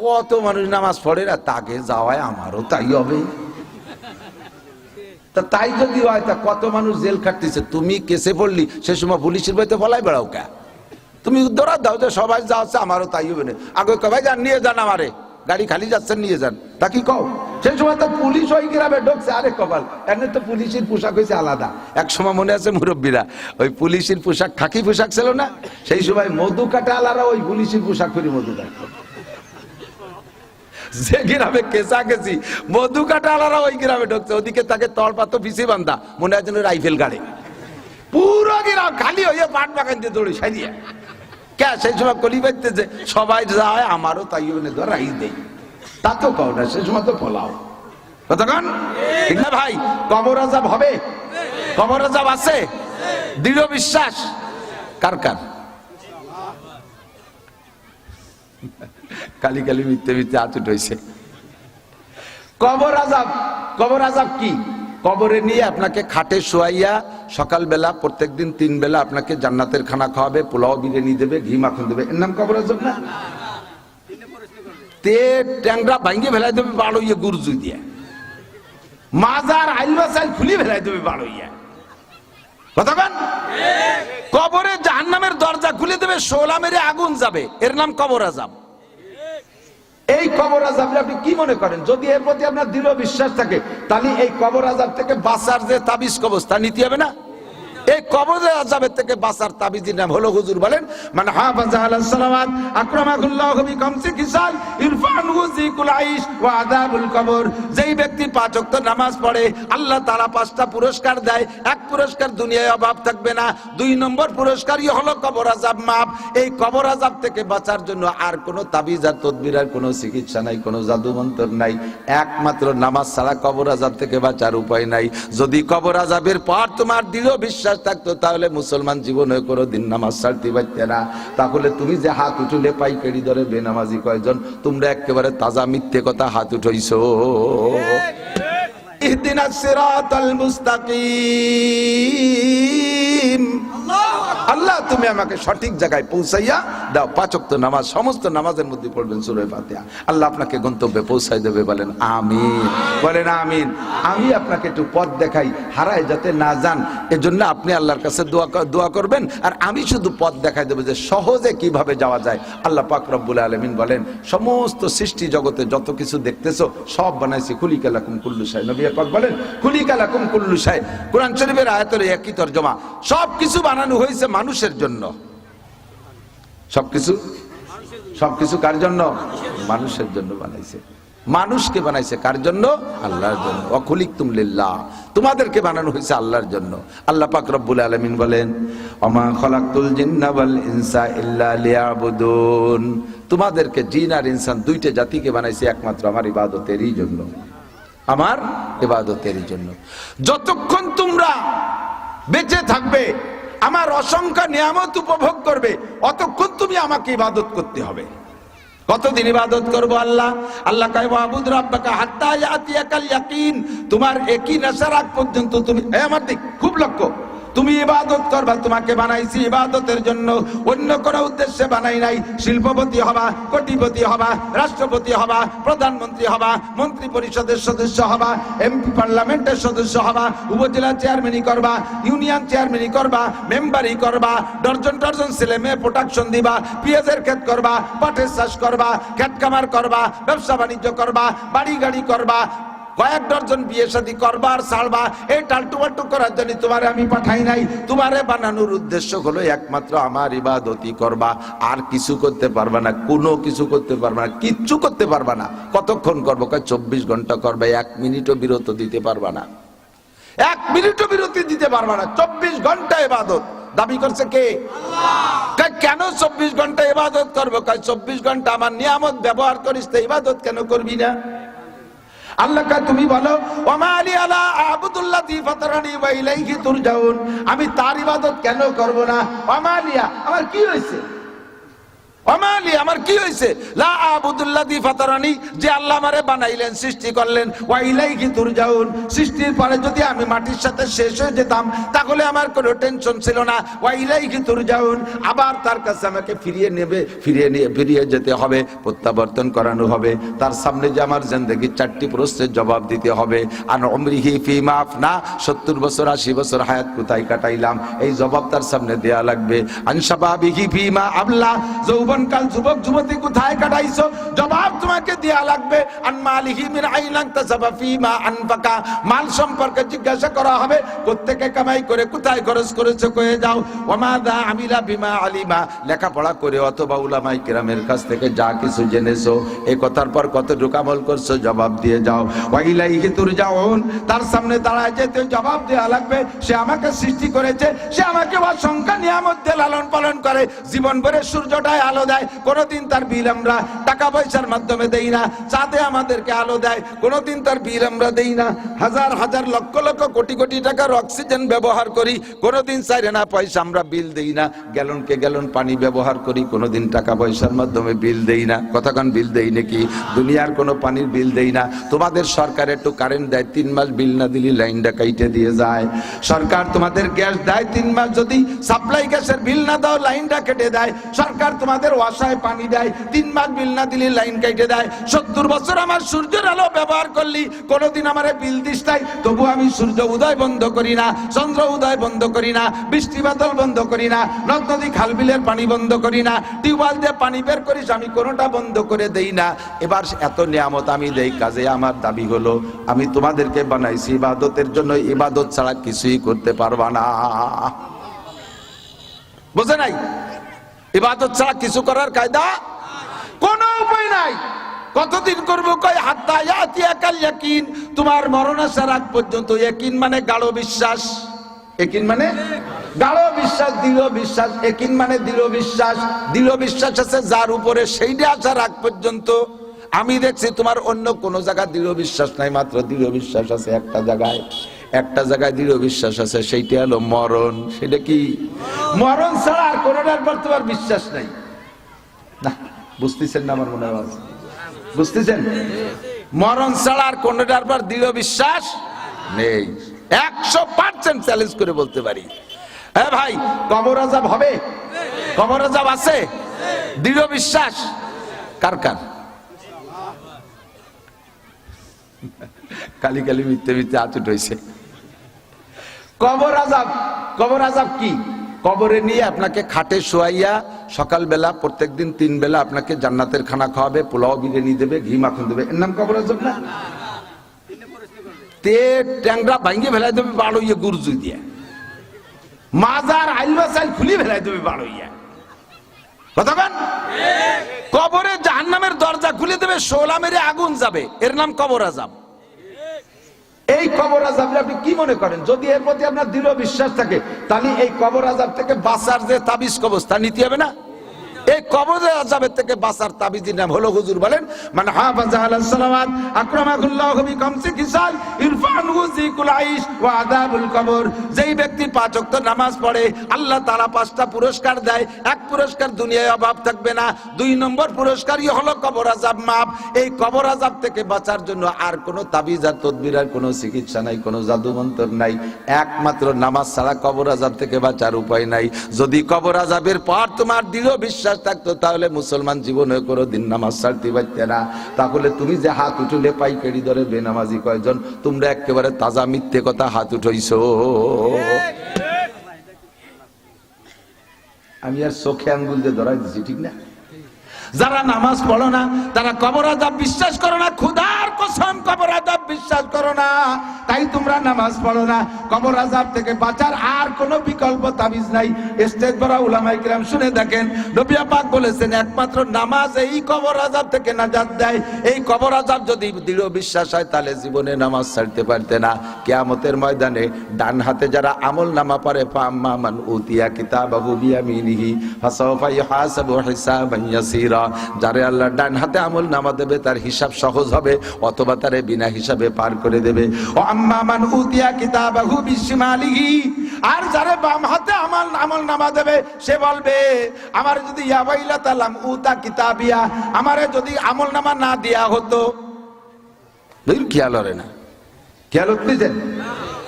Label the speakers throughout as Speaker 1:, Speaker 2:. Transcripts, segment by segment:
Speaker 1: কত মানুষ নামাজ পড়ে না, তাকে যাওয়ায় আমারও তাই হবে। তা তাই যদি হয়, তা কত মানুষ জেল খাটতেছে? তুমি কেসে পড়লি, সে সময় পুলিশের বাড়িতে ফলাই বেড়াও কে? তুমি দৌড়া দাও, যে সবাই যা হচ্ছে আমারও তাই হবে না। আগে কবাই যান, নিয়ে যান আমারে। গাড়ি খালি যাচ্ছেন, নিয়ে যান। তা কি কও? সেই সময় তো পুলিশ ওই গ্রামে ঢুকছে, আরে কপাল। এমনি তো পুলিশের পোশাক হয়েছে আলাদা। এক সময় মনে আছে মুরব্বীরা, ওই পুলিশের পোশাক খাকি পোশাক ছিল না? সেই সময় মধু কাটা আলারা ওই পুলিশের পোশাক করে মধু কাটতো যে গ্রামে কেসা গেছি মধু কাটা আলারা ওই গ্রামে ঢুকছে। ওদিকে তাকে তলপা তো পিছিয়ে বান্ধা মনে হয় রাইফেল গাড়ি। পুরো গ্রাম খালি হয়ে পাট বাগান দিয়ে দৌড়ে সারিয়ে কে সেই সময় কলি বাইতে যে সবাই যায়, আমারও তাই মানে ধর রাই দেই। তা তো কও না, সেই সময় তো ফলাও কতক্ষণ? ঠিক না ভাই? কবর আজাব হবে? কবর আজাব আছে? দৃঢ় বিশ্বাস? কার কার? কালি কালি মিথ্যে মিথ্যে আতুট হয়েছে কবর আজাব কবর আজাব কি? কবরে নিয়ে আপনাকে খাটে শোয়াইয়া সকালবেলা, প্রত্যেকদিন তিন বেলা আপনাকে জান্নাতের খানা খাওয়াবে, পোলাও, বিরিয়ানি দেবে, ঘি, মাখন দেবে। এর নাম কবর আজাব না? তে ট্যাংরা ভাঙ্গে ফেলাই দেবে বাড়ো ইয়ে গুরজু দিয়ে। মাজার আইলবা খুলি ফেলাই দেবে বাড়ো ইয়ে কথা কবরে জাহান্নামের দরজা খুলে দেবে, শোলা মেরে আগুন যাবে। এর নাম কবর আজাব এই কবর আজাবলে আপনি কি মনে করেন? যদি এর প্রতি আপনার দৃঢ় বিশ্বাস থাকে, তাহলে এই কবর আজাব থেকে বাঁচার যে তাবিজ কবজ তা নিতে হবে না? এই কবর আজাবের থেকে বাঁচার তাবিজের নাম হলো হুজুর বলেন মানে হাফাজা বি খামসি কিসাল আযাবুল কবর। যেই ব্যক্তি নামাজ পড়ে, আল্লাহ পাঁচটা পুরস্কার দেয়। এক পুরস্কার দুনিয়ায় অভাব থাকবে না। দুই নম্বর পুরস্কারই হলো কবর আজাব মাপ। এই কবর আজাব থেকে বাঁচার জন্য আর কোনো তাবিজ আর তদবির আর কোনো চিকিৎসা নাই, কোনো জাদু মন্তর নাই। একমাত্র নামাজ ছাড়া কবর আজাব থেকে বাঁচার উপায় নাই। যদি কবর আজাবের পর তোমার দৃঢ় বিশ্বাস থাকতো, তাহলে মুসলমান জীবনে কোনো দিন নামাজ ছাড়তে পারতে না। তাহলে তুমি যে হাত উঠলে পাইকারি ধরে বেনামাজি কয়জন, তোমরা একেবারে তাজা মিথ্যে কথা হাত উঠাইছো। ইহদিনাস সিরাতাল মুস্তাকিম। আল্লাহ, তুমি আমাকে সঠিক জায়গায় পৌঁছাইয়া দাও। পাচক তো নামাজ, সমস্ত নামাজের মধ্যে পড়বেন সুরে ফাতিহা। আল্লাহ আপনাকে গন্তব্যে পৌঁছাই দেবে, বলেন আমিন। বলেন আমিন। আমি আপনাকে একটু পথ দেখাই, হারায় যাতে না যান, এজন্য আপনি আল্লাহর কাছে দোয়া দোয়া করবেন। আর আমি শুধু পথ দেখাই দেবো যে সহজে কীভাবে যাওয়া যায়। আল্লাহ পাক রব্বুল আলমিন বলেন, সমস্ত সৃষ্টি জগতে যত কিছু দেখতেছো, সব বানাইছি। খুলি কালাকুম কুল্লু সাই নবী পাক বলেন খুলি কালাকুম কুল্লু সাই কোরআন শরীফের আয়াতের একই তর্জমা। সব কিছু বানানো হয়েছে মানুষের জন্য। সবকিছু? সবকিছু কার জন্য? মানুষের জন্য বানাইছে। মানুষকে বানাইছে কার জন্য? আল্লাহর জন্য। অখলিক তুমলিল্লাহ তোমাদেরকে বানানো হয়েছে আল্লাহর জন্য। আল্লাহ পাক রব্বুল আলামিন বলেন অমা খলাকতুল জিন্না ওয়াল ইনসা ইল্লা লিয়াবুদুন। তোমাদেরকে জিন আর ইনসান দুইটা জাতিকে বানাইছে একমাত্র আমার ইবাদতেরই জন্য। আমার ইবাদতেরই জন্য। যতক্ষণ তোমরা বেঁচে থাকবে আমার অসংখ্য নিয়ামত উপভোগ করবে, অতক্ষণ তুমি আমাকে ইবাদত করতে হবে। কতদিন ইবাদত করব আল্লাহ? আল্লাহ কায় মাহবুদ রাব্বাকা হাত্তা ইয়াতিয়াকাল ইয়াকিন। তোমার একই নেশার আগ পর্যন্ত তুমি আমার দিক, খুব লক্ষ্য। তুমি ইবাদত করবা, তোমাকে বানাইছি ইবাদতের জন্য। অন্য কোনো উদ্দেশ্যে বানাই নাই। শিল্পপতি হবা, কোটিপতি হবা, রাষ্ট্রপতি হবা, প্রধানমন্ত্রী হবা, মন্ত্রী পরিষদের সদস্য হবা, এমপি পার্লামেন্টের সদস্য হবা, উপজেলা চেয়ারম্যানই করবা, ইউনিয়ন চেয়ারম্যানই করবা, মেম্বারই করবা ডর্জন ডর্জন ছেলে মেয়ে প্রোডাকশন দিবা, পেঁয়াজের ক্ষেত করবা, পাটের চাষ করবা, ক্ষেত কামার করবা, ব্যবসা বাণিজ্য করবা বাড়ি গাড়ি করবা কয়েক ডজন বিয়ে শাদী করবার ছাড়বা এই টালটু বাল্টু করার জন্য তোমারে আমি পাঠাই নাই। তোমারে বানানোর উদ্দেশ্য হলো একমাত্র আমার ইবাদতি করবা। আর কিছু করতে পারবা না কোনো কিছু করতে পারবা না কিচ্ছু করতে পারবা না। কতক্ষণ করব? কয় চব্বিশ ঘণ্টা করবে এক মিনিটও বিরত দিতে পারবা না। এক মিনিটও বিরতি দিতে পারবা না। চব্বিশ ঘণ্টা ইবাদত। দাবি করছে কে? কেন চব্বিশ ঘণ্টা ইবাদত করব? কয় চব্বিশ ঘণ্টা আমার নিয়ামত ব্যবহার করিস তো ইবাদত কেন করবি না? আল্লাহ তুমি বলো ওমালি আলা আবুদুল্লাহ ফাতারানি ওয়া ইলাইহি তুরজাউন। আমি তার ইবাদত কেন করব না? ওমালিয়া আমার কি হয়েছে? অমালি, আমার কি হয়েছে লা আবুদুল্লাহ দি ফাতারানি, যে আল্লাহ আমারে বানাইলেন, সৃষ্টি করলেন ওয়াইলাইহি তুরজাউন। সৃষ্টির পরে যদি আমি মাটির সাথে শেষ হয়ে যেতাম, তাহলে আমার কোনো টেনশন ছিল না। ওয়াইলাইহি তুরজাউন, আবার তার কাছে আমাকে ফিরিয়ে নেবে, ফিরিয়ে নিয়ে ফিরিয়ে যেতে হবে, প্রত্যাবর্তন করানো হবে। তার সামনে যে আমার জিন্দগির চারটি প্রশ্নের জবাব দিতে হবে। আর অমরিহি ফিমা আফনা, সত্তর বছর, আশি বছর হায়াত কোথায় কাটাইলাম? এই জবাব তার সামনে দেয়া লাগবে। আনসাবাবিহি ফিমা আবলা যৌবনকাল যুবক যুবতী কোথায় কাটাইছো? জবাব তোমাকে দেয়া লাগবে। মাল সম্পর্কে জিজ্ঞাসা করা হবে, কোত্থেকে কামাই করে, কোথায় খরচ করেছ, কয়ে যাও। ওমাদা আমিলা বিমা আলিমা। লেখাপড়া করে অথবা উলামাই কিরামের কাছ থেকে যা কিছু জেনেছো এই কথার পর কত আমল করছ, জবাব দিয়ে যাও। ওয়াইলাইহি তুরজাউন। তার সামনে দাঁড়ায় যেতে জবাব দেওয়া লাগবে, সে আমাকে সৃষ্টি করেছে, সে আমাকে অসংখ্য নিয়ামত দিয়ে লালন পালন করে। জীবন ভরে সূর্যটায় আলো দেয়, কোনোদিন তার বিল আমরা টাকা পয়সার মাধ্যমে দেই না, চাঁদে আমাদেরকে আলো দেয়, কোনোদিন তার বিল আমরা দেই না। হাজার হাজার, লক্ষ লক্ষ, কোটি কোটি টাকার অক্সিজেন ব্যবহার করি, কোনোদিন চাইরে না পয়সা আমরা বিল দেই না। গ্যালনকে গ্যালন পানি ব্যবহার করি, কোনোদিন টাকা পয়সার মাধ্যমে বিল দেই না। বিল দেই নাকি? দুনিয়ার কোনো পানির বিল দেই না। তোমাদের সরকার একটু কারেন্ট দেয়, তিন মাস বিল না দিলে লাইনটা কাইটে দিয়ে যায়। সরকার তোমাদের গ্যাস দেয়, তিন মাস যদি সাপ্লাই গ্যাসের বিল না দাও, লাইনটা কেটে দেয়। সরকার তোমাদের ওয়াসায় পানি দেয় তিন মাস বিল না দিলে লাইন কেটে দেয়। সত্তর বছর আমার সূর্যের আলো ব্যবহার করলি, কোনোদিন আমার বিল দিস নাই। তবু আমি সূর্য উদয় বন্ধ করি না, চন্দ্র উদয় বন্ধ করি না, বৃষ্টি বাদল বন্ধ করি না, নদ নদী খাল বিলের পানি বন্ধ করি না, টিউবওয়েল দিয়ে পানি বের করিস, আমি কোনোটা বন্ধ করে দেই না। এবার এত নিয়ামত আমি দেই, কাজে আমার দাবি হলো, আমি তোমাদেরকে বানাইছি ইবাদতের জন্য, ইবাদত ছাড়া কিছুই করতে পারবা না। বুঝে নাই? ইবাদত ছাড়া কিছু করার কায়দা কোনো উপায় নাই। কতদিন করব কয়, হাত্তা ইয়াতিয়া কাল ইয়াকিন তোমার মরণ আসার আগ পর্যন্ত। ইয়াকিন মানে গাঢ় বিশ্বাস। একিন মানে গাঢ় বিশ্বাস, দৃঢ় বিশ্বাস। একিন মানে দৃঢ় বিশ্বাস। দৃঢ় বিশ্বাস আছে যার উপরে সেইটা আসার আগ পর্যন্ত। আমি দেখছি তোমার অন্য কোন জায়গায় দৃঢ় বিশ্বাস নাই, মাত্র দৃঢ় বিশ্বাস আছে একটা জায়গায়। একটা জায়গায় দৃঢ় বিশ্বাস আছে, সেইটা হলো মরণ। সেটা কি? মরণ ছাড়া আর কোনোটার পর তোমার বিশ্বাস নাই। না, বুঝতেছেন না আমার মনে হয় বুঝতেছেন? মরণ ছাড়া আর কোনোটার পর দৃঢ় বিশ্বাস নেই। একশো পার্সেন্ট চ্যালেঞ্জ করে বলতে পারি। হ্যাঁ ভাই, কবর আজাব হবে? কবর আজাব আছে? দৃঢ় বিশ্বাস? কার কার? কালি কালি মিথ্যে মিথ্যে আচুট হয়েছে কবর আজাব কবর আজাব কি? কবরে নিয়ে আপনাকে খাটে শোয়াইয়া সকালবেলা, প্রত্যেকদিন তিন বেলা আপনাকে জান্নাতের খানা খাওয়াবে, পোলাও বিরিয়ানি দেবে, ঘি মাখন দেবে। এর নাম কবর আজাব না? তে ট্যাংরা ভাঙ্গে ফেলাই দেবে বাড়ো ইয়ে গুরজু মাজার আইলবা খুলি ফেলাই দেবে বাড়ো ইয়া কথা কবরে জাহান্নামের দরজা খুলে দেবে, শোলা মেরে আগুন যাবে। এর নাম কবর আজাব এই কবর আজাবরে আপনি কি মনে করেন? যদি এর প্রতি আপনার দৃঢ় বিশ্বাস থাকে, তাহলে এই কবর আজাব থেকে বাঁচার যে তাবিজ কবজ তা নিতে হবে না? এই কবর আজাবের থেকে বাঁচার তাবিজের নাম হলো হুজুর বলেন মানে আকরামাকুল্লাহ কামসি কিসাল ইরফানহু যিকুল আইশ ওয়া আযাবুল কবর। যেই ব্যক্তি পাঁচ ওয়াক্ত নামাজ পড়ে, আল্লাহ তাআলা পাঁচটা পুরস্কার দেয়। এক পুরস্কার দুনিয়ায় অভাব থাকবে না। দুই নম্বর পুরস্কারই হলো কবর আজাব মাপ। এই কবর আজাব থেকে বাঁচার জন্য আর কোনো তাবিজ আর তদবির আর কোনো চিকিৎসা নাই, কোনো জাদু মন্তর নাই। একমাত্র নামাজ ছাড়া কবর আজাব থেকে বাঁচার উপায় নাই। যদি কবর আজাবের পর তোমার দৃঢ় বিশ্বাস থাকতো, তাহলে মুসলমান জীবনে কোনো দিন নামাজ ছাড়তে পারতে না। তাহলে তুমি যে হাত উঠলে পাইকারি দরে বেনামাজি কয়জন, তোমরা একেবারে তাজা মিথ্যে কথা হাত উঠাইছো। আমি আর চোখে আঙ্গুল দিয়ে ধরাই দিছি, ঠিক না? যারা নামাজ পড়ো না, তারা কবর আজাব বিশ্বাস করো না ক্ষুধার কসম কবর আজাব বিশ্বাস করো না, তাই তোমরা নামাজ পড়ো না। কবর আজাব থেকে বাঁচার আর কোনো বিকল্প তাবিজ নাই। স্টেজ বড় উলামাই কিরাম শুনে দেখেন নবিয়া পাক বলেছেন, একমাত্র নামাজ এই কবর আজাব থেকে নাজাত দেয়। এই কবর আজাব যদি দৃঢ় বিশ্বাস হয়, তাহলে জীবনে নামাজ ছাড়তে পারতে না। কিয়ামতের ময়দানে ডান হাতে যারা আমল নামা পারে ফাম্মা মান উতিয়া কিতাবাহু বিয়ামিনিহি ফাসাওফা ইহাসাবু হিসাবান ইয়াসীরা। যারে আল্লাহ ডান হাতে আমল নামা দেবে, তার হিসাব সহজ হবে, অথবা তারে বিনা হিসাবে পার করে দেবে। ও আম্মা মান উতিয়া কিতাবাহু আর যারে বাম হাতে আমল আমল নামা দেবে, সে বলবে, আমার যদি ইয়াবাইলা তালাম উতা কিতাবিয়া, আমারে যদি আমল নামা না দেয়া হতো। বুঝলি খেয়াল হবে না। খেয়াল হচ্ছেন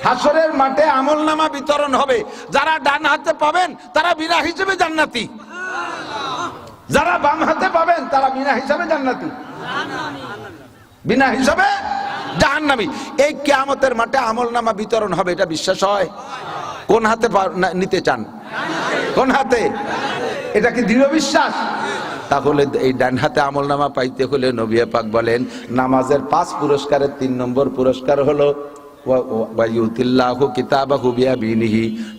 Speaker 1: হাসরের মাঠে আমল নামা বিতরণ হবে। যারা ডান হাতে পাবেন, তারা বিনা হিসেবে জান্নাতি। যারা বাম হাতে পাবেন, তারা বিনা হিসাবে জান্নাতি। বিনা হিসাবে জাহান্নামী। এই কেয়ামতের মাঠে আমল নামা বিতরণ হবে, এটা বিশ্বাস হয়? কোন হাতে নিতে চান? কোন হাতে? এটা কি দৃঢ় বিশ্বাস? তাহলে এই ডান হাতে আমল নামা পাইতে হলে নবিয়া পাক বলেন, নামাজের পাঁচ পুরস্কারের তিন নম্বর পুরস্কার হলো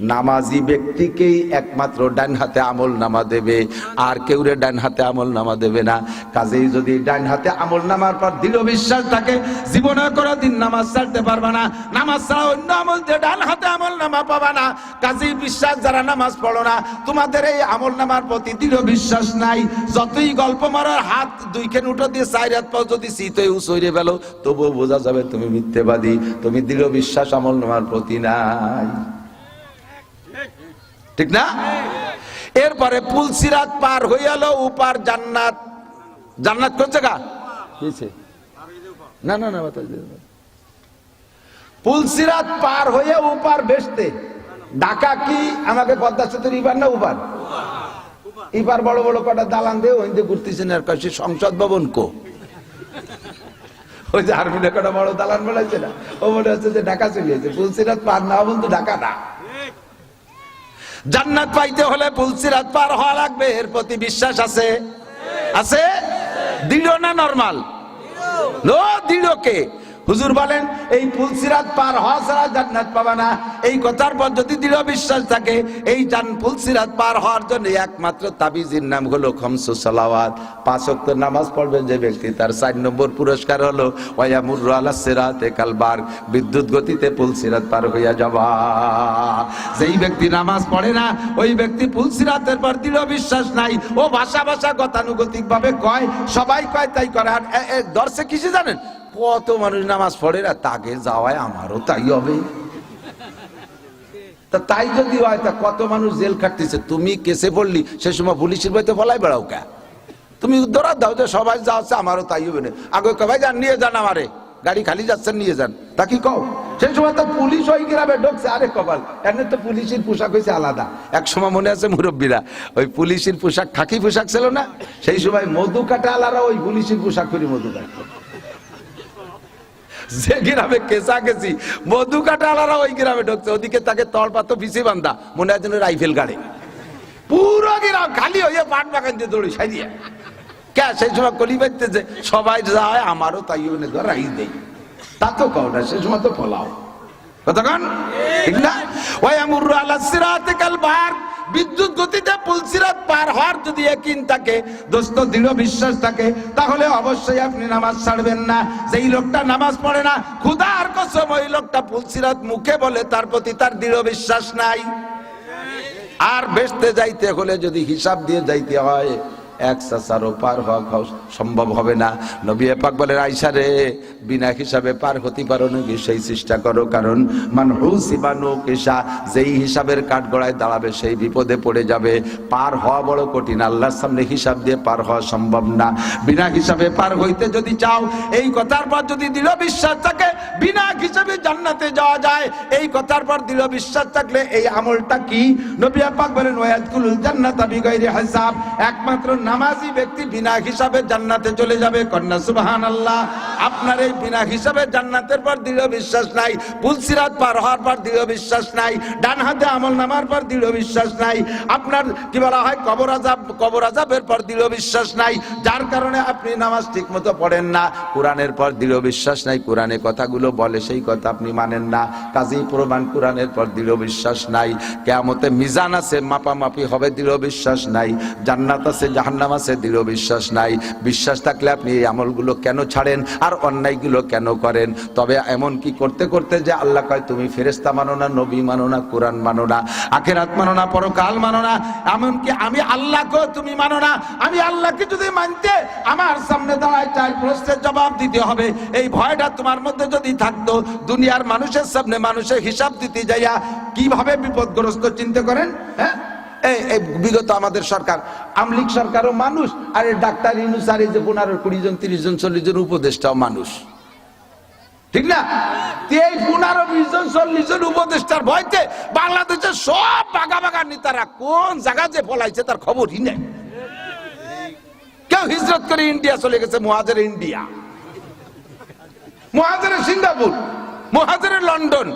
Speaker 1: নামাজি ব্যক্তিকেই একমাত্র ডান হাতে আমল নামা দেবে। আর ডান হাতে আমল নামা দেবে না। কাজেই যদি ডান হাতে আমল নামার পর দৃঢ় বিশ্বাস থাকে, জীবনে দিন নামাজ ছাড়তে পারবে না। নামাজ ছাড়া অন্য আমল দিয়ে ডান হাতে আমল নামা পাবা না। কাজেই বিশ্বাস, যারা নামাজ পড়ো না, তোমাদের এই আমল নামার প্রতি দৃঢ় বিশ্বাস নাই। যতই গল্প মারার হাত দুইখান উঠো দিয়ে চার হাত পাও যদি শীত উসইরে ফেলো, তবুও বোঝা যাবে তুমি মিথ্যেবাদী। তুমি দৃঢ় বিশ্বাস আমল নামার প্রতি নাই। ঠিক না? এরপরে পুলসিরাত পার গেল উপার জান্নাত। জান্নাত কোন জায়গা না না না। পুলসিরাত পার হয়ে উপার বেসতে। ঢাকা কি আমাকে পদ্মা সেতুর ইপার না উপার? ইপার বড় বড় কটা দালান দিয়ে ওই দিয়ে ঘুরতেছেন আর সংসদ ভবন কো? ওই যে আর্মিনে কটা বড় দালান বলেছে না, ও মনে হচ্ছে যে ঢাকা চলে গেছে। পুলসিরাত পার না বলতো ঢাকা না। জান্নাত পাইতে হলে পুলসিরাত পার হওয়া লাগবে, এর প্রতি বিশ্বাস আছে? আছে? দৃঢ় না নর্মাল? দৃঢ় কে? হুজুর বলেন, এই ফুলসিরাত পার হওয়া ছাড়া জান্নাত পাবা না। এই কথার পর যদি দৃঢ় বিশ্বাস থাকে, এই জান পুলসিরাত পার হওয়ার জন্য একমাত্র তাবিজের নাম হলো খমসু সালাওয়াত। পাঁচ ওয়াক্ত নামাজ পড়বেন যে ব্যক্তি, তার চার নম্বর পুরস্কার হলো ওয়ায়ামুর আলা সিরাতে কালবার বিদ্যুৎ গতিতে পুলসিরাত পার হইয়া যাবা। যেই ব্যক্তি নামাজ পড়ে না, ওই ব্যক্তি ফুলসিরাতের পর দৃঢ় বিশ্বাস নাই। ও ভাষা ভাষা গতানুগতিক ভাবে কয়, সবাই কয়, তাই করে। আর দর্শে কিছু জানেন? কত মানুষ নামাজ পড়ে না, তাকে যাওয়ায় আমারও তাই হবে। তা তাই যদি হয়, তা কত মানুষ জেল খাটতেছে? তুমি কেসে পড়লি, সে সময় পুলিশের বাড়িতে ফলাই বেড়াও কে? তুমি ধরা দাও যে সবাই যা হচ্ছে আমারও তাই হবে না। আগে কবাই যান, নিয়ে যান আমারে। গাড়ি খালি যাচ্ছেন, নিয়ে যান। তা কি কও? সেই সময় তো পুলিশ ওই গ্রামে ঢুকছে, আরে কপাল। এমনি তো পুলিশের পোশাক হয়েছে আলাদা। এক সময় মনে আছে মুরব্বীরা, ওই পুলিশের পোশাক খাকি পোশাক ছিল না? সেই সময় মধু কাটা আলারা ওই পুলিশের পোশাক করে মধু কাটতো। যে গ্রামে কেসা কেসি মধু কাটালারা ওই গ্রামে ঢুকছে। ওদিকে তাকে তলপাত পিছিয়ে বান্ধা মনে হয় রাইফেল গাড়ি। পুরো গ্রাম খালি হয়ে পাট বাগান দিয়ে দৌড়ি সাই দিয়ে। কে সেই সময় কলি বাইতে যে সবাই যায়, আমারও তাই রাই দেই। তা তো কও না, সেই সময় তো ফলাও। কতক্ষণ ঠিক না? ওই আমুর আলা সিরাতে কাল বার বিদ্যুৎ গতিতে পুলসিরাত পার হওয়ার যদি একিন থাকে, দোস্ত, দৃঢ় বিশ্বাস থাকে, তাহলে অবশ্যই আপনি নামাজ ছাড়বেন না। যেই লোকটা নামাজ পড়ে না খুদার কসম ওই লোকটা পুলসিরাত মুখে বলে, তার প্রতি তার দৃঢ় বিশ্বাস নাই। আর বেচতে যাইতে হলে যদি হিসাব দিয়ে যাইতে হয় এক চাচারও পার হওয়া সম্ভব হবে না। নবী পাক বলে আইসা রে, বিনা হিসাবে পার হতে পারো নাকি সেই চেষ্টা করো, কারণ মান হুসিবানু কেশা যেই হিসাবের কাঠগড়ায় দাঁড়াবে সেই বিপদে পড়ে যাবে। পার হওয়া বড় কঠিন, আল্লাহর সামনে হিসাব দিয়ে পার হওয়া সম্ভব না। বিনা হিসাবে পার হইতে যদি চাও, এই কথার পর যদি দৃঢ় বিশ্বাস থাকে, বিনা হিসাবে জান্নাতে যাওয়া যায়। এই কথার পর দৃঢ় বিশ্বাস থাকলে এই আমলটা কি? নবী পাক বলেন ওয়ায়াদকুলুল জান্নাতা বিগাইরি হিসাব। একমাত্র নামাজি ব্যক্তি বিনা হিসাবে জান্নাতে চলে যাবে, কন্যা সুবহানাল্লাহ। আপনার এই বিনা হিসাবে জান্নাতের পর দৃঢ় বিশ্বাস নাই পুলসিরাত পার হওয়ার পর দৃঢ় বিশ্বাস নাই, ডান হাতে আমল নামার পর দৃঢ় বিশ্বাস নাই, আপনার কি বলা হয়, কবর আজাব কবর আজাবের পর দৃঢ় বিশ্বাস নাই, যার কারণে আপনি নামাজ ঠিক মতো পড়েন না, কোরআনের পর দৃঢ় বিশ্বাস নাই, কোরআনে কথাগুলো বলে সেই কথা আপনি মানেন না, কাজেই প্রমাণ কোরআনের পর দৃঢ় বিশ্বাস নাই, কেয়ামতে মিজান আছে, মাপামাপি হবে, দৃঢ় বিশ্বাস নাই, জান্নাত আছে জাহান্নাম আছে দৃঢ় বিশ্বাস নাই। বিশ্বাস থাকলে আপনি এই আমলগুলো কেন ছাড়েন আর অন্যায়গুলো কেন করেন? তবে এমন কি করতে করতে যে আল্লাহ কয়, তুমি ফেরেস্তা মানো না, নবী মানো না, কোরআন মানো না, আখেরাত মানো না, পরকাল মানো না, এমনকি আমি আল্লাহ আল্লাহকেও তুমি মানো না। আমি আল্লাহকে যদি মানতে আমার সামনে দাঁড়ায় চার প্রশ্নের জবাব দিতে হবে। এই ভয়টা তোমার মধ্যে যদি থাকতো, দুনিয়ার মানুষের সামনে মানুষের হিসাব দিতে যাইয়া কীভাবে বিপদগ্রস্ত চিন্তা করেন? হ্যাঁ? এই বিগত আমাদের সরকার, আমলিক সরকারও মানুষ, আর ডাক্তার যে পনেরো, কুড়ি জন, তিরিশ জন, চল্লিশ জন উপদেষ্টাও মানুষ। ঠিক না? এই পনেরো, বিশ জন, চল্লিশ জন উপদেষ্টার ভয়তে বাংলাদেশের সব বাগা বাগা নেতারা কোন জায়গা যে ফলাইছে তার খবরই নেই। কেউ হিজরত করে ইন্ডিয়া চলে গেছে, মহাজের ইন্ডিয়া। মহাজের সিঙ্গাপুর, মহাজের লন্ডন।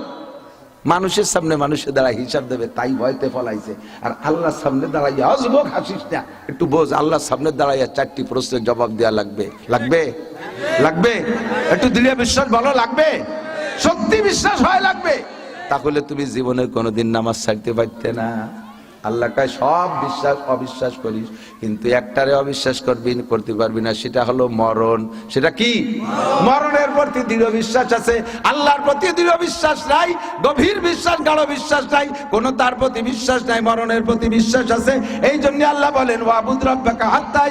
Speaker 1: মানুষের সামনে মানুষের দ্বারা হিসাব দেবে, তাই ভয়তে ফলাইছে। আর আল্লাহর সামনে দাঁড়াইয়া হসবো হাসিস না। একটু বোঝ, আল্লাহর সামনে দাঁড়াইয়া চারটি প্রশ্নের জবাব দেওয়া লাগবে। লাগবে? লাগবে? একটু দৃঢ় বিশ্বাস ভালো লাগবে? সত্যি বিশ্বাস হয়, লাগবে? তাহলে তুমি জীবনে কোনোদিন নামাজ ছাড়তে পারতে না। আল্লাহ কয় সব বিশ্বাস, অবিশ্বাস করিস, কিন্তু একটারে অবিশ্বাস করবি, করতে পারবি না, সেটা হলো মরণ। সেটা কি? মরণের প্রতি দৃঢ় বিশ্বাস আছে, আল্লাহর প্রতি দৃঢ় বিশ্বাস নাই, গভীর বিশ্বাস, গাঢ় বিশ্বাস নাই, কোন তার প্রতি বিশ্বাস নাই, মরণের প্রতি বিশ্বাস আছে। এই জন্য আল্লাহ বলেন, ওয়াবুদ রাব্বাকা হাত্তা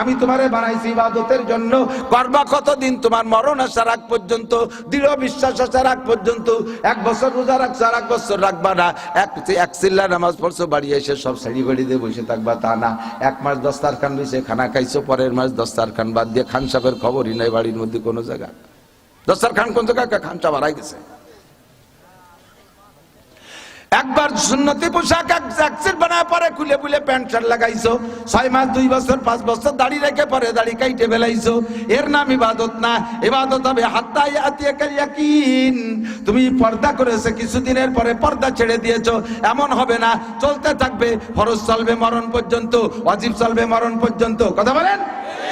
Speaker 1: আমি তোমারে বানাইছি ইবাদতের জন্য। করবা কতদিন তোমার মরণ আসার আগ পর্যন্ত, দৃঢ় বিশ্বাস আসার আগ পর্যন্ত। এক বছর রোজা রাখছো আর এক বছর রাখবা না। এক এক চিল্লা নামাজ পড়ছো, বাড়ি এসে সব শাড়ি বাড়ি দিয়ে বসে থাকবা, তা না। এক মাস দস্তার খান বসে খানা খাইছো, পরের মাস দস্তার খান বাদ দিয়ে খান সাহেবের খবরই নাই বাড়ির মধ্যে কোনো জায়গা। দস্তার খান কোন জায়গায় খান চা বাড়াই গেছে একবার সুন্নতি পোশাক এক বানায় পরে খুলে খুলে প্যান্ট শার্ট লাগাইছো। ছয় মাস, দুই বছর, পাঁচ বছর দাড়ি রেখে পরে দাড়ি কাইটে বেলাইছো এর নাম ইবাদত না, ইবাদত হবে হাত্তাই আতিয়া ইয়াকিন। তুমি পর্দা করেছে, কিছুদিনের পরে পর্দা ছেড়ে দিয়েছ। এমন হবে না, চলতে থাকবে, ফরজ চলবে মরণ পর্যন্ত অজীব চলবে মরণ পর্যন্ত। কথা বলেন?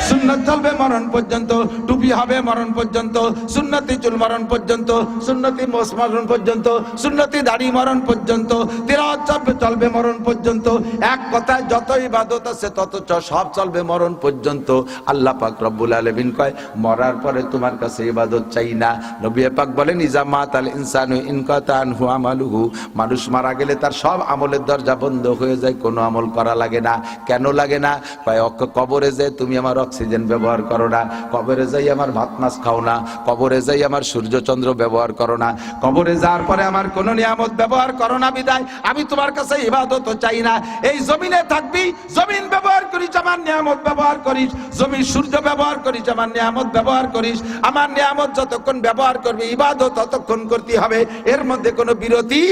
Speaker 1: সুন্নত চলবে মরণ পর্যন্ত, টুপি হবে মরণ পর্যন্ত, সুন্নতি চুল মরণ পর্যন্ত, সুন্নতি মোস মরণ পর্যন্ত, সুন্নতি দাড়ি মরণ পর্যন্ত তিরাত চলবে চলবে মরণ পর্যন্ত। এক কথায় যত ইবাদত আছে, তত সব চলবে মরণ পর্যন্ত। আল্লাহ পাক রব্বুল আলামিন কয়, মরার পরে তোমার কাছে ইবাদত চাই না। নবী পাক বলেন, ইজা মাত আল ইনসানু ইনকাতান হু আমালুহু। মানুষ মারা গেলে তার সব আমলের দরজা বন্ধ হয়ে যায়, কোনো আমল করা লাগে না। কেন লাগে না? কয় কবরে যে তুমি আমার অক্সিজেন ব্যবহার করো না। কবরে যাই আমার ভাত মাছ খাও না। কবরে যাই আমার সূর্যচন্দ্র ব্যবহার করো না। কবরে যাওয়ার পরে আমার কোনো নিয়ামত ব্যবহার করো না বিদায়। আমি তোমার কাছে ইবাদত চাই না। এই জমিনে থাকবি, জমিন ব্যবহার করিস, আমার নিয়ামত ব্যবহার করিস। জমির সূর্য ব্যবহার করিস, আমার নিয়ামত ব্যবহার করিস। আমার নিয়ামত যতক্ষণ ব্যবহার করবি, ইবাদত ততক্ষণ করতে হবে। এর মধ্যে কোনো বিরতি